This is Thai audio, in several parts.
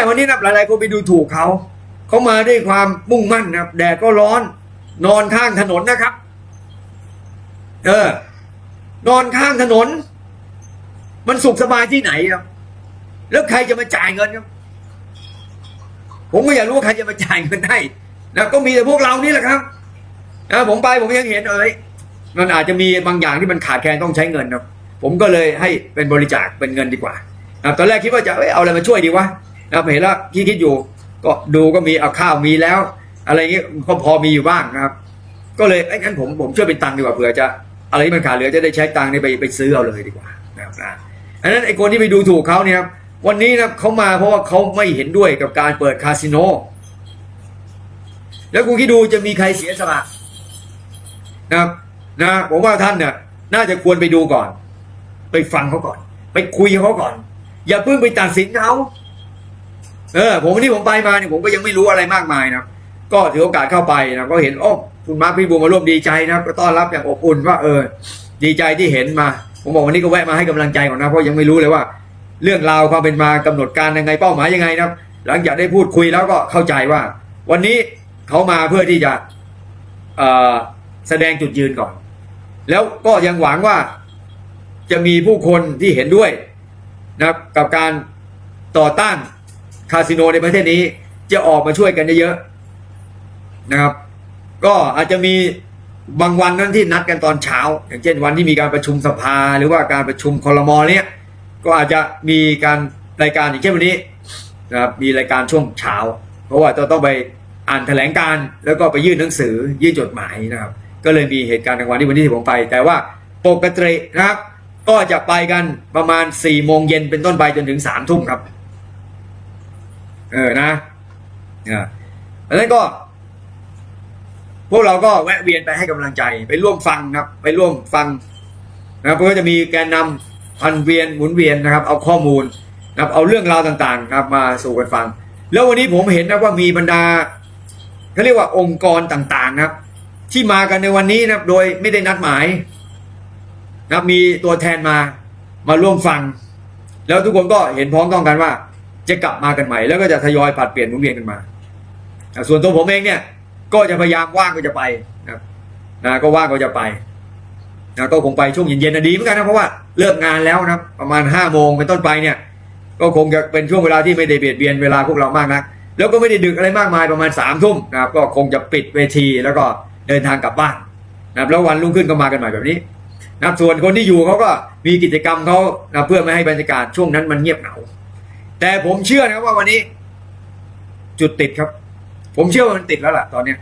แต่วันนี้นะหลายๆคนไปดูถูกเขาเขามาด้วยความมุ่งมั่นนะครับแดดก็ร้อน นอนข้างถนนนะครับ เออ นอนข้างถนน มันสุขสบายที่ไหนครับแล้วใครจะมาจ่ายเงินครับผมก็อยากรู้ว่าใครจะมาจ่ายเงินให้นะก็มีแต่พวกเรานี่แหละครับนะผมไปผมยังเห็นเอ้ยมันอาจจะมีบางอย่างที่มันขาดแคลนต้องใช้เงินครับผมก็เลยให้เป็นบริจาคเป็นเงินดีกว่านะตอนแรกคิดว่าจะเอ้ยเอาอะไรมาช่วยดีวะ นะเห็นแล้วคิดคิดอยู่ ก็ดูก็มีเอาข้าวมีแล้ว อะไรเงี้ยก็พอมีอยู่บ้างนะครับ ก็เลยไอ้ยงั้นผมผมช่วยเป็นตังค์ดีกว่าเผื่อจะอะไรที่มันขาดเหลือจะได้ใช้ตังค์นี่ไปไปซื้อเอาเลยดีกว่านะครับนะอันนั้นไอ้คนที่ไปดูถูกเขาเนี่ยครับวันนี้นะเขามาเพราะว่าเขาไม่เห็นด้วยกับการเปิดคาสิโนแล้วคุณคิดดูจะมีใครเสียสละนะครับนะผมว่าท่านเนี่ยน่าจะควรไปดูก่อน ไปฟังเขาก่อน ไปคุยเขาก่อน อย่าเพิ่งไปตัดสินเขา เออผมวันนี้ผมไปมาเนี่ยผมก็ยังไม่รู้อะไรมากมายนะก็ถือโอกาสเข้าไปนะก็เห็นโอ้คุณมาร์คพี่บูมมาร่วมดีใจนะก็ต้อนรับอย่างอบอุ่นว่าเออ ดีใจที่เห็นมา ผมบอกวันนี้ก็แวะมาให้กำลังใจก่อนนะเพราะยังไม่รู้เลยว่า เรื่องราวความเป็นมากำหนดการยังไงเป้าหมายยังไงนะหลังจากได้พูดคุยแล้วก็เข้าใจว่า วันนี้เขามาเพื่อที่จะแสดงจุดยืนก่อน แล้วก็ยังหวังว่าจะมีผู้คนที่เห็นด้วยนะกับการต่อต้าน คาสิโนในประเทศนี้จะออกมาช่วยกันเยอะๆนะครับ ก็อาจจะมีบางวันนั้นที่นัดกันตอนเช้า อย่างเช่นวันที่มีการประชุมสภาหรือว่าการประชุมคอรมอเนี่ยก็อาจจะมีการรายการอย่างเช่นวันนี้นะครับมีรายการช่วงเช้า เพราะว่าจะต้องไปอ่านแถลงการแล้วก็ไปยื่นหนังสือยื่นจดหมายนะครับ ก็เลยมีเหตุการณ์กลางวันที่วันนี้ที่ผมไป แต่ว่าปกตินะครับ ก็จะไปกันประมาณ4ี่โมงเย็นเป็นต้นไปจนถึงสามทุ่มครับ เออนะอ่าแล้วนั้นก็ พวกเราก็แวะเวียนไปให้กำลังใจ ไปร่วมฟังครับ ไปร่วมฟังนะครับก็จะมีแกนนำพันเวียนหมุนเวียนนะครับ เอาข้อมูลนะครับเอาเรื่องราวต่างๆนะครับ มาสู่กันฟัง แล้ววันนี้ผมเห็นนะว่ามีบรรดาเขาเรียกว่าองค์กรต่างๆนะครับ ที่มากันในวันนี้นะครับ โดยไม่ได้นัดหมายนะครับมีตัวแทนมามาร่วมฟัง แล้วทุกคนก็เห็นพ้องต้องกันว่า จะกลับมากันใหม่ แล้วก็จะทยอยผัดเปลี่ยนหมุนเวียนกันมา ส่วนตัวผมเองเนี่ย ก็จะพยายามว่างก็จะไปนะนะก็ว่างก็จะไปนะก็คงไปช่วงเย็นๆนะดีเหมือนกันนะเพราะว่าเลิกงานแล้วนะประมาณห้าโมงเป็นต้นไปเนี่ย ก็คงจะเป็นช่วงเวลาที่ไม่ได้เบียดเบียนเวลาพวกเรามากนัก แล้วก็ไม่ได้ดึกอะไรมากมายประมาณสามทุ่มนะครับก็คงจะปิดเวทีแล้วก็เดินทางกลับบ้านนะครับแล้ววันรุ่งขึ้นก็มากันใหม่แบบนี้นะครับส่วนคนที่อยู่เขาก็มีกิจกรรมเขานะเพื่อไม่ให้บรรยากาศช่วงนั้นมันเงียบเหงา แต่ผมเชื่อนะครับว่าวันนี้ จุดติดครับ ผมเชื่อว่ามันติดแล้วล่ะ ตอนเนี้ย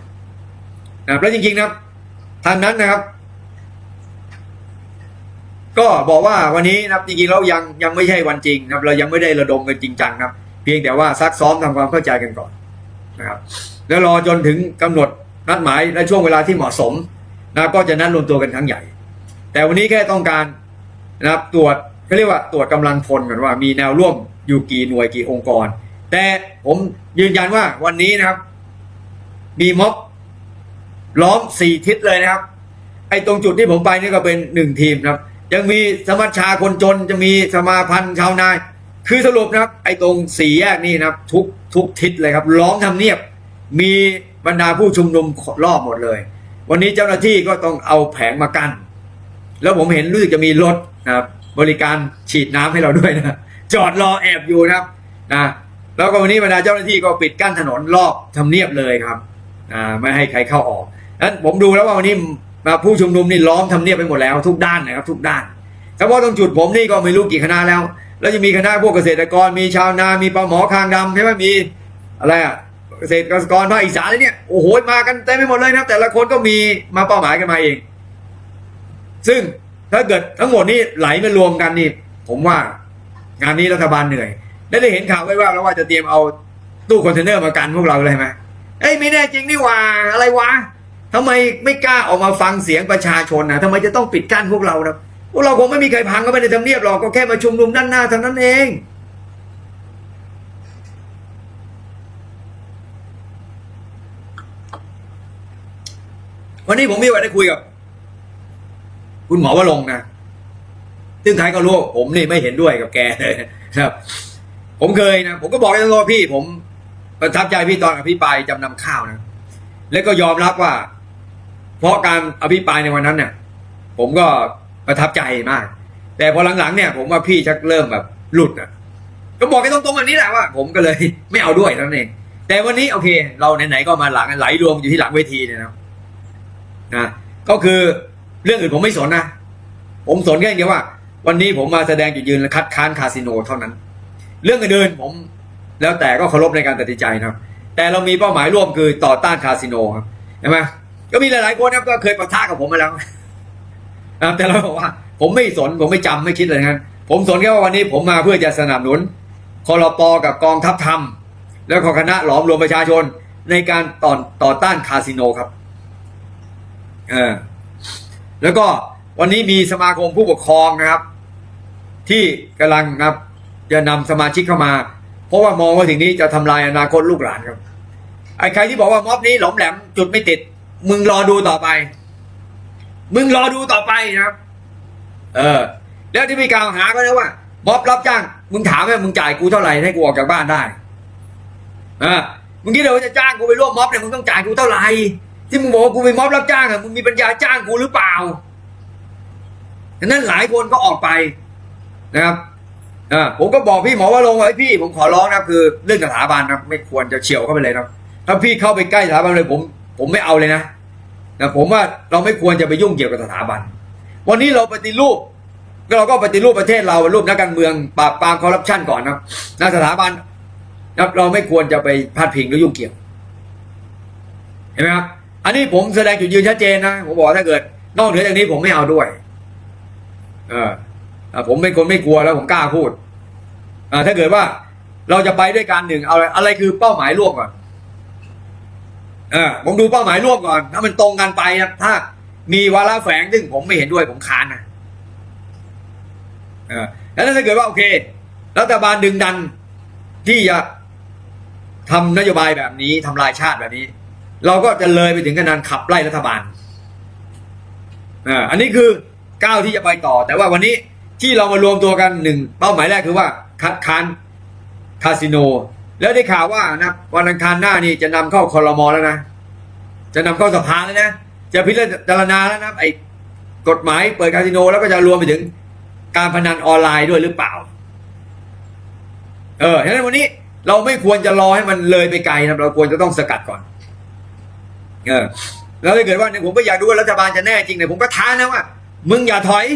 นะแล้วจริงๆนะครับทางนั้นนะครับ ก็บอกว่าวันนี้นะครับจริงๆแล้วยังยังไม่ใช่วันจริงนะครับ เรายังไม่ได้ระดมกันจริงจังครับ เพียงแต่ว่าซักซ้อมทำความเข้าใจกันก่อนนะครับ แล้วรอจนถึงกำหนดนัดหมายและช่วงเวลาที่เหมาะสมนะก็จะนัดรวมตัวกันครั้งใหญ่ แต่วันนี้แค่ต้องการนะครับตรวจเขาเรียกว่าตรวจกำลังพลก่อนว่ามีแนวร่วม อยู่กี่หน่วยกี่องค์กร แต่ผมยืนยันว่าวันนี้นะครับ มีม็อบล้อมสี่ทิศเลยนะครับ ไอ้ตรงจุดที่ผมไปนี่ก็เป็นหนึ่งทีมนะครับ ยังมีสมัชชาคนจนจะมีสมาพันธ์ชาวนาย คือสรุปนะครับ ไอ้ตรงสี่แยกนี่นะครับ ทุกทุกทิศเลยครับ ล้อมทำเนียบ มีบรรดาผู้ชุมนุมรอบหมดเลย วันนี้เจ้าหน้าที่ก็ต้องเอาแผงมากั้นแล้วผมเห็นรู้สึกจะมีรถนะครับ บริการฉีดน้ำให้เราด้วยนะ จอดรอแอบอยู่นะครับนะแล้วก็วันนี้บรรดาเจ้าหน้าที่ก็ปิดกั้นถนนรอบทำเนียบเลยครับอ่าไม่ให้ใครเข้าออกนั้นผมดูแล้วว่าวันนี้มาผู้ชุมนุมนี่ล้อมทำเนียบไปหมดแล้วทุกด้านนะครับทุกด้านเฉพาะตรงจุดผมนี่ก็ไม่รู้กี่คณะแล้ว แล้วจะมีคณะพวกเกษตรกรมีชาวนา มีปลาหมอคางดำใช่ไหมมีอะไรอะเกษตรกรภาคอีสานเนี่ยโอ้โหมากันเต็มไปหมดเลยนะครับแต่ละคนก็มีมาเป้าหมายกันมาเอง ซึ่งถ้าเกิดทั้งหมดนี้ไหลมารวมกันนี่ ผมว่า งานนี้รัฐบาลเหนื่อยได้ได้เห็นข่าวไว้ว่าแล้วว่าจะเตรียมเอาตู้คอนเทนเนอร์มากันพวกเราเลยไหมเอ้ยไม่แน่จริงนี่ว่าอะไรวะทำไมไม่กล้าออกมาฟังเสียงประชาชนนะทำไมจะต้องปิดกั้นพวกเรานะพวกเราคงไม่มีใครพังก็ไม่ได้ทำเนียบหรอกก็แค่มาชุมนุมด้านหน้าเท่านั้นเองวันนี้ผมมีโอกาสได้คุยกับ คุณหมอวรงนะ ซึ่งใครก็รู้ผมนี่ไม่เห็นด้วยกับแกเลยครับ ผมเคยนะผมก็บอกให้ตลอดพี่ ผมประทับใจพี่ตอนอภิปรายจำนำข้าวนะแล้วก็ยอมรับว่า เพราะการอภิปรายในวันนั้นเนี่ยผมก็ประทับใจมาก แต่พอหลังๆเนี่ย ผมว่าพี่ชักเริ่มแบบหลุดอะ ก็บอกกันตรงๆแบบนี้แหละว่า ผมก็เลยไม่เอาด้วยนั่นเอง แต่วันนี้โอเค เราไหนๆก็มาหลังไหลรวมอยู่ที่หลังเวทีเนี่ยนะนะก็คือเรื่องอื่นผมไม่สนนะผมสนแค่เดียวว่า วันนี้ผมมาแสดงจุดยืนและคัดค้านคาสิโนเท่านั้น เรื่องอื่นๆผมแล้วแต่ก็เคารพในการตัดสินใจนะครับ แต่เรามีเป้าหมายร่วมคือต่อต้านคาสิโนครับใช่ไหมก็มีหลายๆคนนะก็เคยประทะกับผมมาแล้วนะแต่เราบอกว่า ผมไม่สนผมไม่จำไม่คิดเลยนะผมสนแค่ว่าวันนี้ผมมาเพื่อจะสนับสนุนคอรปกับกองทัพธรรม แล้วก็คณะหลอมรวมประชาชนในการต่อต่อต้านคาสิโนครับเออแล้วก็ วันนี้มีสมาคมผู้ปกครองนะครับ ที่กำลังนะครับจะนำสมาชิกเข้ามา เพราะว่ามองว่าสิ่งนี้จะทำลายอนาคตลูกหลานครับไอ้ใครที่บอกว่าม็อบนี้หลอมแหลมจุดไม่ติด มึงรอดูต่อไป มึงรอดูต่อไปนะครับ เออ แล้วที่มีกล่าวหาก็แล้วว่าม็อบรับจ้าง มึงถามว่ามึงจ่ายกูเท่าไหร่ให้กูออกจากบ้านได้อ่ามึงคิดเลยว่าจะจ้างกูไปร่วมม็อบเนี่ยมึงต้องจ่ายกูเท่าไหร่ที่มึงบอกว่ากูไปม็อบรับจ้างอะมึงมีปัญญาจ้างกูหรือเปล่า ดังนั้นหลายคนก็ออกไปนะครับอ่าผมก็บอกพี่หมอว่าลงไว้พี่ผมขอร้องนะคือเรื่องสถาบันนะไม่ควรจะเฉียวเข้าไปเลยนะถ้าพี่เข้าไปใกล้สถาบันเลยผมผมไม่เอาเลยนะนะผมว่าเราไม่ควรจะไปยุ่งเกี่ยวกับสถาบัน วันนี้เราปฏิรูปเราก็ปฏิรูปประเทศเรารูปนักการเมืองปราบปรามคอร์รัปชันก่อนนะนะสถาบันนะเราไม่ควรจะไปพาดพิงหรือยุ่งเกี่ยว เห็นไหมครับ อันนี้ผมแสดงจุดยืนชัดเจนนะผมบอกถ้าเกิด นอกเหนือจากนี้ผมไม่เอาด้วย เออผมเป็นคนไม่กลัวแล้วผมกล้าพูดอ่าถ้าเกิดว่าเราจะไปด้วยกันหนึ่งเอาอะไรอะไรคือเป้าหมายร่วมก่อนเออผมดูเป้าหมายร่วมก่อน ถ้ามันตรงกันไปนะถ้า มีวาระแฝงซึ่งผมไม่เห็นด้วยผมค้านนะเออแล้วถ้าเกิดว่าโอเค รัฐบาลดึงดันที่จะทำนโยบายแบบนี้ทำลายชาติแบบนี้ เราก็จะเลยไปถึงขนาดขับไล่รัฐบาลอ่าอันนี้คือ ก้าวที่จะไปต่อ แต่ว่าวันนี้ที่เรามารวมตัวกันหนึ่งเป้าหมายแรกคือว่าคัดค้านคาสิโน แล้วได้ข่าวว่านะวันอังคารหน้านี่จะนำเข้าคอรมอแล้วนะ จะนำเข้าสภาแล้วนะ จะพิจารณาแล้วนะไอ้กฎหมายเปิดคาสิโนแล้วก็จะรวมไปถึงการพนันออนไลน์ด้วยหรือเปล่า เออฉะนั้นวันนี้เราไม่ควรจะรอให้มันเลยไปไกลนะเราควรจะต้องสกัดก่อน เออ แล้วถ้าเกิดว่าเนี่ยผมก็อยากดูว่ารัฐบาลจะแน่จริงเนี่ยผมก็ท้านะว่า มึงอย่าถอย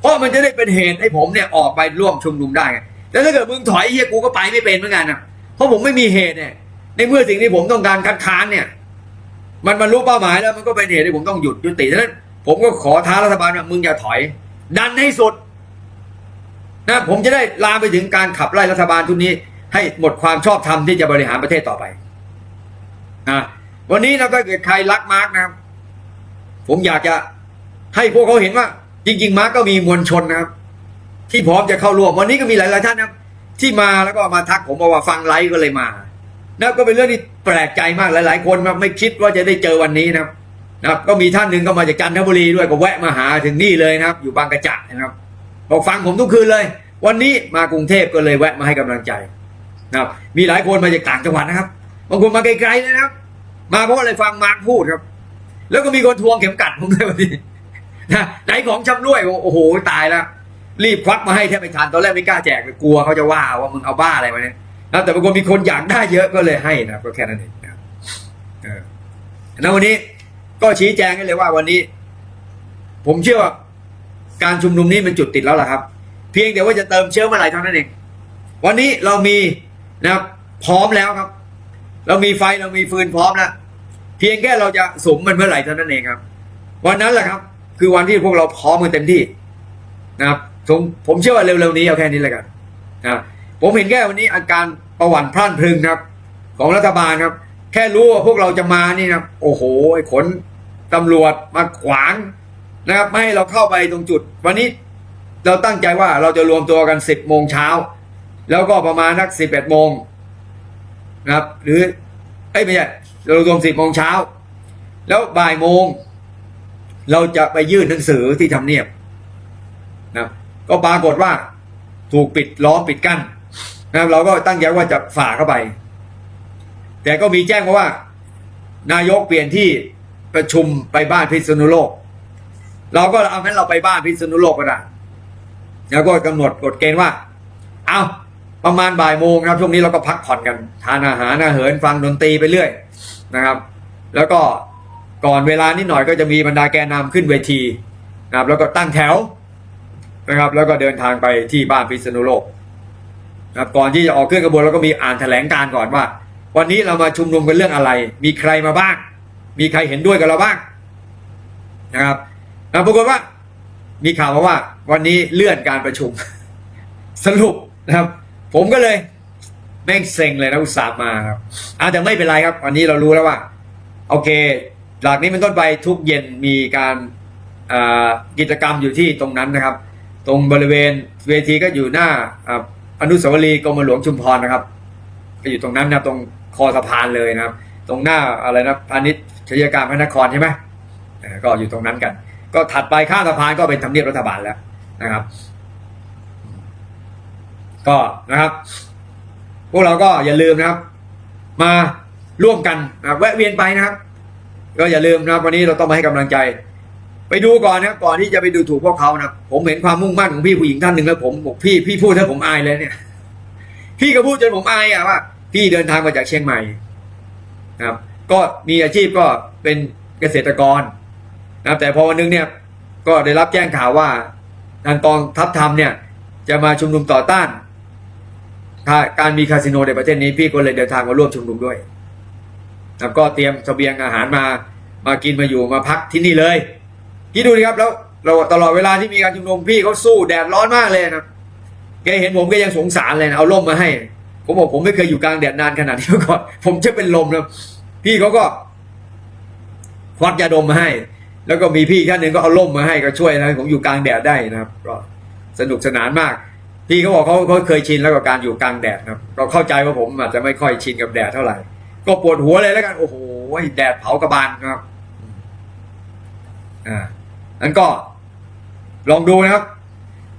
เพราะมันจะได้เป็นเหตุให้ผมเนี่ยออกไปร่วมชุมนุมได้ไงแล้วถ้าเกิดมึงถอยเฮียกูก็ไปไม่เป็นเหมือนกันนะเพราะผมไม่มีเหตุเนี่ย ในเมื่อสิ่งที่ผมต้องการคัดค้านเนี่ย มันบรรลุเป้าหมายแล้วมันก็เป็นเหตุที่ผมต้องหยุดยุติฉะนั้น ผมก็ขอท้ารัฐบาลว่ามึงอย่าถอย ดันให้สุดนะผมจะได้ลามไปถึงการขับไล่รัฐบาลทุกนี้ ให้หมดความชอบธรรมที่จะบริหารประเทศต่อไปนะวันนี้นะถ้าเกิดใครรักมาร์กนะผมอยากจะ ให้พวกเขาเห็นว่า จริง ๆ มาร์กก็มีมวลชนนะครับ ที่พร้อมจะเข้าร่วมวันนี้ก็มีหลายๆท่านนะครับ ที่มาแล้วก็มาทักผมบอกว่าฟังไลฟ์ก็เลยมานะก็เป็นเรื่องที่แปลกใจมากหลาย ๆ คนไม่คิดว่าจะได้เจอวันนี้นะครับนะครับ ก็มีท่านหนึ่งก็มาจากจันทบุรีด้วยก็แวะมาหาถึงนี่เลยนะครับ อยู่บางกระจะนะครับ บอกฟังผมทุกคืนเลย วันนี้มากรุงเทพก็เลยแวะมาให้กำลังใจนะครับ มีหลายคนมาจากต่างจังหวัดนะครับบางคนมาไกลๆเลยนะครับ มาเพราะอะไรฟังมาร์คพูดครับ แล้วก็มีคนทวงเข็มกัดผมด้วยวันนี้ นะไหนของชำร่วยโอ้โหตายแล้วรีบควักมาให้แทบไม่ทันตอนแรกไม่กล้าแจกกลัวเขาจะว่าว่ามึงเอาบ้าอะไรมาเนี่ยนะแต่บางคนมีคนอยากได้เยอะก็เลยให้นะก็แค่นั้นเองนะเออแล้ววันนี้ก็ชี้แจงให้เลยว่าวันนี้ ผมเชื่อว่าการชุมนุมนี้มันจุดติดแล้วล่ะครับ เพียงแต่ว่าจะเติมเชื้อเมื่อไหร่เท่านั้นเองวันนี้เรามีนะครับพร้อมแล้วครับ เรามีไฟเรามีฟืนพร้อมแล้วเพียงแค่เราจะสมมันเมื่อไหร่เท่านั้นเองครับ วันนั้นแหละครับ คือวันที่พวกเราพร้อมกันเต็มที่นะครับผมผมเชื่อว่าเร็วๆนี้เอาแค่นี้แล้วกันนะผมเห็นแค่วันนี้อาการประวัติพรั่นพรึงครับ ของรัฐบาลครับ แค่รู้ว่าพวกเราจะมานี่นะโอ้โหไอ้ขนตำรวจมาขวางนะครับไม่ให้เราเข้าไปตรงจุด วันนี้เราตั้งใจว่าเราจะรวมตัวกันสิบโมงเช้า แล้วก็ประมาณนักสิบเอ็ดโมงนะครับ หรือเอ้ยไม่ใช่เรารวมสิบโมงเช้า แล้วบ่ายโมง เราจะไปยื่นหนังสือที่ทำเนียบนะก็ปรากฏว่าถูกปิดล้อมปิดกั้นนะครับเราก็ตั้งใจว่าจะฝ่าเข้าไป แต่ก็มีแจ้งมาว่า นายกเปลี่ยนที่ประชุมไปบ้านพิษณุโลก เราก็เอางั้นเราไปบ้านพิษณุโลกก็ได้แล้วก็กำหนดกฎเกณฑ์ว่า เอาประมาณบ่ายโมงนะครับช่วงนี้เราก็พักผ่อนกัน ทานอาหารอาเหินฟังดนตรีไปเรื่อยนะครับ แล้วก็ ก่อนเวลานิดหน่อยก็จะมีบรรดาแกนนำขึ้นเวทีนะครับแล้วก็ตั้งแถวนะครับ แล้วก็เดินทางไปที่บ้านพิษณุโลกนะครับก่อนที่จะออกเครื่องกระบวนเราก็มีอ่านแถลงการก่อนว่า วันนี้เรามาชุมนุมกันเรื่องอะไร มีใครมาบ้าง มีใครเห็นด้วยกับเราบ้างนะครับแล้วปรากฏว่า มีข่าวมาว่า วันนี้เลื่อนการประชุม สรุปนะครับ ผมก็เลยแม่งเซ็งเลยนะอุตส่าห์มาครับอาแต่ไม่เป็นไรครับ วันนี้เรารู้แล้วว่า โอเค หลักนี้เป็นต้นไปทุกเย็นมีการกิจกรรมอยู่ที่ตรงนั้นนะครับ ตรงบริเวณเวทีก็อยู่หน้าออนุสาวรีย์กรมหลวงชุมพรนะครับก็อยู่ตรงนั้นนะตรงคอสะพานเลยนะครับ ตรงหน้าอะไรนะพาณิชย์ชยการพระนครใช่ไหมก็อยู่ตรงนั้นกัน ก็ถัดไปข้ามสะพานก็เป็นทำเนียบรัฐบาลแล้วนะครับ ก็นะครับ พวกเราก็อย่าลืมนะครับ มาร่วมกันนะแวะเวียนไปนะครับ ก็อย่าลืมนะครับวันนี้เราต้องมาให้กำลังใจ ไปดูก่อนนะก่อนที่จะไปดูถูกพวกเขานะครับผมเห็นความมุ่งมั่นของพี่ผู้หญิงท่านหนึ่งแล้วผมบอกพี่พี่พูดถ้าผมอายเลยเนี่ย พี่ก็พูดจนผมอายอะว่า พี่เดินทางมาจากเชียงใหม่นะครับ ก็มีอาชีพก็เป็นเกษตรกรนะครับแต่พอวันนึงเนี่ยก็ได้รับแจ้งข่าวว่าทางกองทัพธรรมเนี่ย จะมาชุมนุมต่อต้านการมีคาสิโนในประเทศนี้พี่ก็เลยเดินทางมาร่วมชุมนุมด้วย นะครับก็เตรียมเสบียงอาหารมามากินมาอยู่มาพักที่นี่เลยคิดดูดิครับแล้วเราตลอดเวลาที่มีการชุมนุมพี่เขาสู้แดดร้อนมากเลยนะแกเห็นผมก็ยังสงสารเลยนะเอาร่มมาให้ ผมบอกผมไม่เคยอยู่กลางแดดนานขนาดนี้มาก่อนผมจะเป็นลมนะพี่เขาก็ควักยาดมมาให้ แล้วก็มีพี่ท่านหนึ่งก็เอาร่มมาให้ก็ช่วยนะผมอยู่กลางแดดได้นะครับก็สนุกสนานมาก พี่เขาบอกเขาเขาเคยชินแล้วกับการอยู่กลางแดดนะเราเข้าใจว่าผมอาจจะไม่ค่อยชินกับแดดเท่าไหร่ ก็ปวดหัวเลยแล้วกัน โอ้โหแดดเผากระบาลครับ อ่านั้นก็ ลองดูนะครับ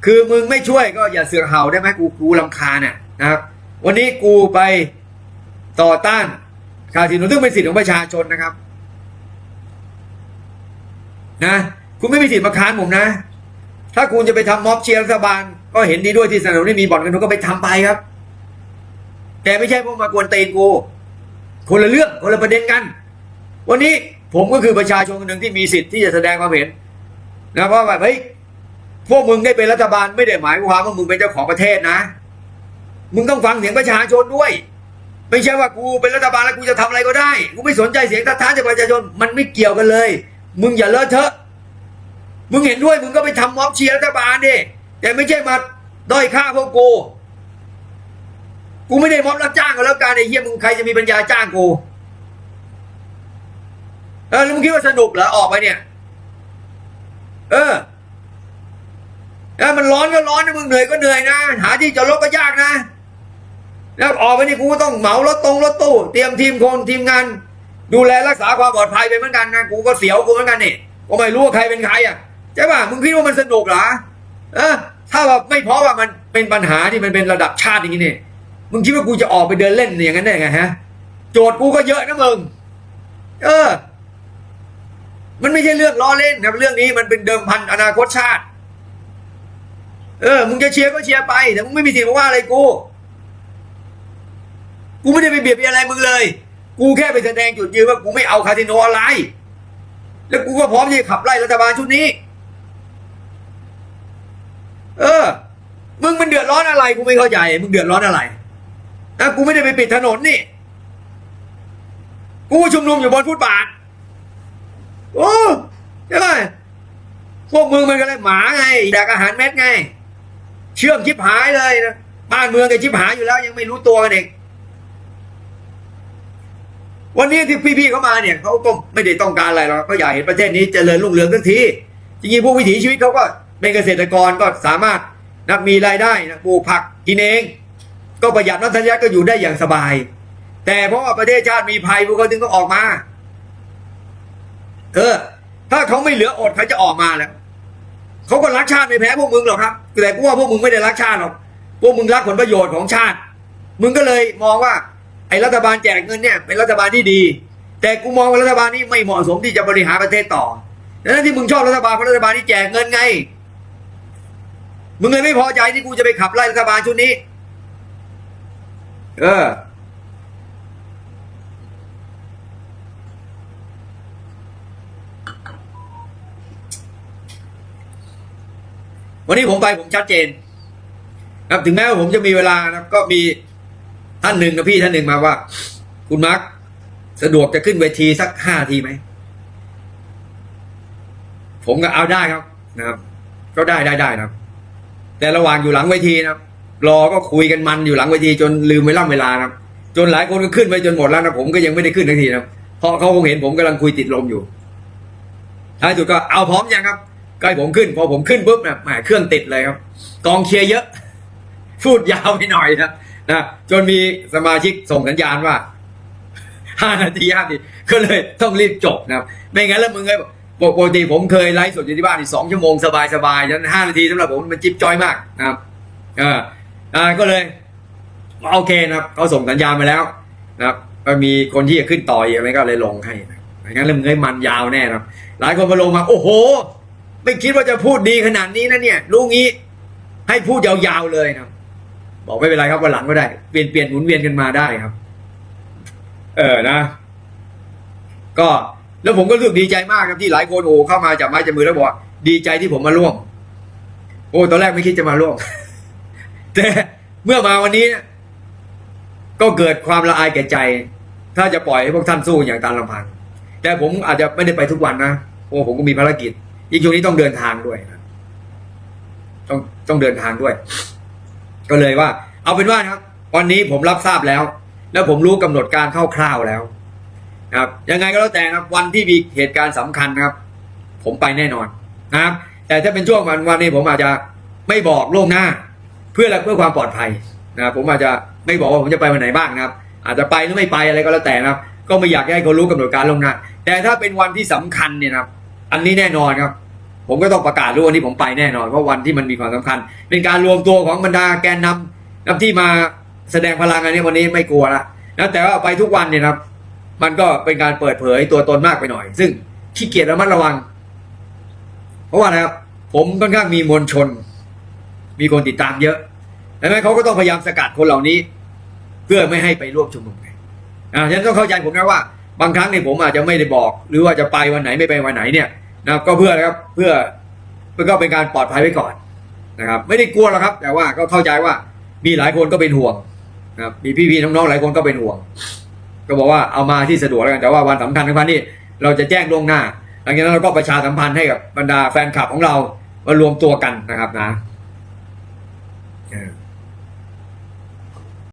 คือมึงไม่ช่วยก็อย่าเสือกเห่าได้ไหมกูกูลำคาญน่ะนะครับ วันนี้กูไปต่อต้านคาสิโนซึ่งเป็นสิทธิของประชาชนนะครับ นะคุณไม่มีสิทธิ์มาค้านผมนะ ถ้าคุณจะไปทำม็อบเชียร์รัฐบาล ก็เห็นดีด้วยที่สนับสนุนให้มีบ่อนกันทุนก็ไปทำไปครับ แต่ไม่ใช่พวกมากวนเตนกู คนละเรื่องคนละประเด็นกัน วันนี้ผมก็คือประชาชนคนหนึ่งที่มีสิทธิ์ที่จะแสดงความเห็นนะเพราะว่าเฮ้ยพวกมึงได้เป็นรัฐบาลไม่ได้หมายความว่ามึงเป็นเจ้าของประเทศนะ มึงต้องฟังเสียงประชาชนด้วย ไม่ใช่ว่ากูเป็นรัฐบาลแล้วกูจะทำอะไรก็ได้ กูไม่สนใจเสียงทัดท้านจากประชาชน มันไม่เกี่ยวกันเลย มึงอย่าเลอะเทอะ มึงเห็นด้วยมึงก็ไปทำม็อบเชียร์รัฐบาลดิ แต่ไม่ใช่มาด้อยค่าพวกกู กูไม่ได้ม็อบรับจ้างก็แล้วกันไอ้เหี้ยมึงใครจะมีปัญญาจ้างกูเออแล้วมึงคิดว่าสนุกเหรอออกไปเนี่ย เออแล้วมันร้อนก็ร้อนนะมึงเหนื่อยก็เหนื่อยนะหาที่จอดรถก็ยากนะแล้วออกไปนี่กูก็ต้องเหมารถตรงรถตู้เตรียมทีมคนทีมงาน ดูแลรักษาความปลอดภัยไปเหมือนกันนะกูก็เสียวกูเหมือนกันนี่ก็ไม่รู้ว่าใครเป็นใครอะใช่ป่ะมึงคิดว่ามันสนุกเหรอเออถ้าแบบไม่เพราะว่ามันเป็นปัญหาที่มันเป็นระดับชาติอย่างนี้เนี่ย มึงคิดว่ากูจะออกไปเดินเล่นอย่างนั้นได้ไงฮะ โจทย์กูก็เยอะนะมึง เออ มันไม่ใช่เรื่องล้อเล่นนะเรื่องนี้มันเป็นเดิมพันอนาคตชาติ เออ มึงจะเชียร์ก็เชียร์ไป แต่มึงไม่มีสิทธิ์มาว่าอะไรกู กูไม่ได้ไปเบียดเบียนอะไรมึงเลย กูแค่ไปแสดงจุดยืนว่ากูไม่เอาคาสิโนอะไรแล้วกูก็พร้อมที่จะขับไล่รัฐบาลชุดนี้ เออ มึงมันเดือดร้อนอะไรกูไม่เข้าใจ มึงเดือดร้อนอะไร นะกูไม่ได้ไปปิดถนนนี่ กูชุมนุมอยู่บนฟุตบาท โอ้ใช่ไหมพวกมึงมันก็เลยหมาไงแดกอาหารเม็ดไง เชื่อมชิบหายเลยนะบ้านเมืองก็ชิบหายอยู่แล้ว ยังไม่รู้ตัวกันเองวันนี้ที่พี่ๆเขามาเนี่ยเขาก็ไม่ได้ต้องการอะไรหรอกเขาอยากเห็นประเทศนี้เจริญรุ่งเรืองทันทีจริงๆพวกวิถีชีวิตเขาก็เป็นเกษตรกรก็สามารถนะมีรายได้นะปลูกผักกินเอง ก็ประหยัดน้ำทัญญาก็อยู่ได้อย่างสบาย แต่เพราะว่าประเทศชาติมีภัยพวกเขาถึงต้องออกมา เออ ถ้าเขาไม่เหลืออดเขาจะออกมาแล้วเขาก็รักชาติไม่แพ้พวกมึงหรอกครับ แต่กูว่าพวกมึงไม่ได้รักชาติหรอกพวกมึงรักผลประโยชน์ของชาติ มึงก็เลยมองว่า ไอ้รัฐบาลแจกเงินเนี่ยเป็นรัฐบาลที่ดี แต่กูมองว่ารัฐบาลนี้ไม่เหมาะสมที่จะบริหารประเทศต่อดังนั้นที่มึงชอบรัฐบาลเพราะรัฐบาลนี้แจกเงินไง มึงเลยไม่พอใจที่กูจะไปขับไล่รัฐบาลชุดนี้ เออ วันนี้ผมไปผมชัดเจนนะครับถึงแม้ว่าผมจะมีเวลานะก็มีท่านหนึ่งนะพี่ท่านหนึ่งมาว่า คุณมาร์คสะดวกจะขึ้นเวทีสักห้าทีไหม ผมก็เอาได้ครับนะครับ ก็ได้ได้ได้นะครับ แต่ระหว่างอยู่หลังเวทีนะครับ รอก็คุยกันมันอยู่หลังเวทีจนลืมเวลาเวลานะครับจนหลายคนก็ขึ้นไปจนหมดแล้วนะผมก็ยังไม่ได้ขึ้นทันทีนะเพราะเขาคงเห็นผมกำลังคุยติดลมอยู่ท้ายสุดก็เอาพร้อมยังครับใกล้ผมขึ้น พอผมขึ้นปุ๊บนะแหมเครื่องติดเลยครับ กองเชียร์เยอะ พูดยาวไปหน่อยนะนะจนมีสมาชิกส่งสัญญาณว่าห้านาทีห้านาทีก็เลยต้องรีบจบนะครับ ไม่งั้นแล้วมึงเลยปกติผมเคยไลฟ์สดอยู่ที่บ้านอีกสองชั่วโมงสบายสบายๆฉะนั้นห้านาทีสำหรับผมมันจิ๊บจอยมากนะครับ เออ อ่าก็เลยโอเคนะครับเขาส่งสัญญาณมาแล้วนะครับก็มีคนที่จะขึ้นต่ออีกไหมก็เลยลงให้นะงั้นเรื่องเงยมันยาวแน่นะครับ หลายคนมาลงมา โอ้โห ไม่คิดว่าจะพูดดีขนาดนี้นะเนี่ยรู้งี้ให้พูดยาวๆเลยนะบอกไม่เป็นไรครับวันหลังก็ได้เปลี่ยนเปลี่ยนหมุนเวียนกันมาได้ครับ เออนะ ก็แล้วผมก็รู้สึกดีใจมากครับที่หลายคนโอ้เข้ามาจับไม้จับมือแล้วบอกดีใจที่ผมมาร่วม โอ้ตอนแรกไม่คิดจะมาร่วม แต่เมื่อมาวันนี้ ก็เกิดความละอายแก่ใจ ถ้าจะปล่อยให้พวกท่านสู้อย่างตามลำพัง แต่ผมอาจจะไม่ได้ไปทุกวันนะโอ้ผมก็มีภารกิจอีกช่วงนี้ต้องเดินทางด้วยนะต้องต้องเดินทางด้วย ก็เลยว่า เอาเป็นว่านะครับ วันนี้ผมรับทราบแล้ว แล้วผมรู้กำหนดการคร่าวๆแล้วนะครับ ยังไงก็แล้วแต่นะครับ วันที่มีเหตุการณ์สำคัญนะครับ ผมไปแน่นอนนะครับ แต่ถ้าเป็นช่วงวันวันนี้ผมอาจจะไม่บอกล่วงหน้า พื่อเพื่อความปลอดภัยนะครับผมอาจจะไม่บอกว่าผมจะไปวันไหนบ้างนะครับ อาจจะไปหรือไม่ไปอะไรก็แล้วแต่นะครับ ก็ไม่อยากให้เขารู้กำหนดการลงหน้าแต่ถ้าเป็นวันที่สำคัญเนี่ยนะครับ อันนี้แน่นอนครับ ผมก็ต้องประกาศรู้วันนี้ผมไปแน่นอนเพราะวันที่มันมีความสำคัญ เป็นการรวมตัวของบรรดาแกนนำนำที่มาแสดงพลังอันนี้วันนี้ไม่กลัวละนะแต่ว่าไปทุกวันเนี่ยนะครับมันก็เป็นการเปิดเผยตัวตนมากไปหน่อย ซึ่งขี้เกียจระมัดระวัง เพราะว่านะครับผมค่อนข้างมีมวลชน มีคนติดตามเยอะดังนั้นเขาก็ต้องพยายามสกัดคนเหล่านี้ เพื่อไม่ให้ไปร่วมชุมนุมไงอ่าฉะนั้นต้องเข้าใจผมนะว่า บางครั้งเนี่ยผมอาจจะไม่ได้บอก หรือว่าจะไปวันไหนไม่ไปวันไหนเนี่ยนะครับก็เพื่อนะครับเพื่อเพื่อก็เป็นการปลอดภัยไว้ก่อนนะครับ ไม่ได้กลัวหรอกครับ แต่ว่าก็เข้าใจว่ามีหลายคนก็เป็นห่วงนะครับมีพี่ๆน้องๆหลายคนก็เป็นห่วง ก็บอกว่าเอามาที่สะดวกแล้วกันแต่ว่าวันสำคัญสำคัญนี่เราจะแจ้งล่วงหน้าหลังจากนั้นเราก็ประชาสัมพันธ์ให้กับบรรดาแฟนคลับของเรามารวมตัวกันนะครับนะ เออ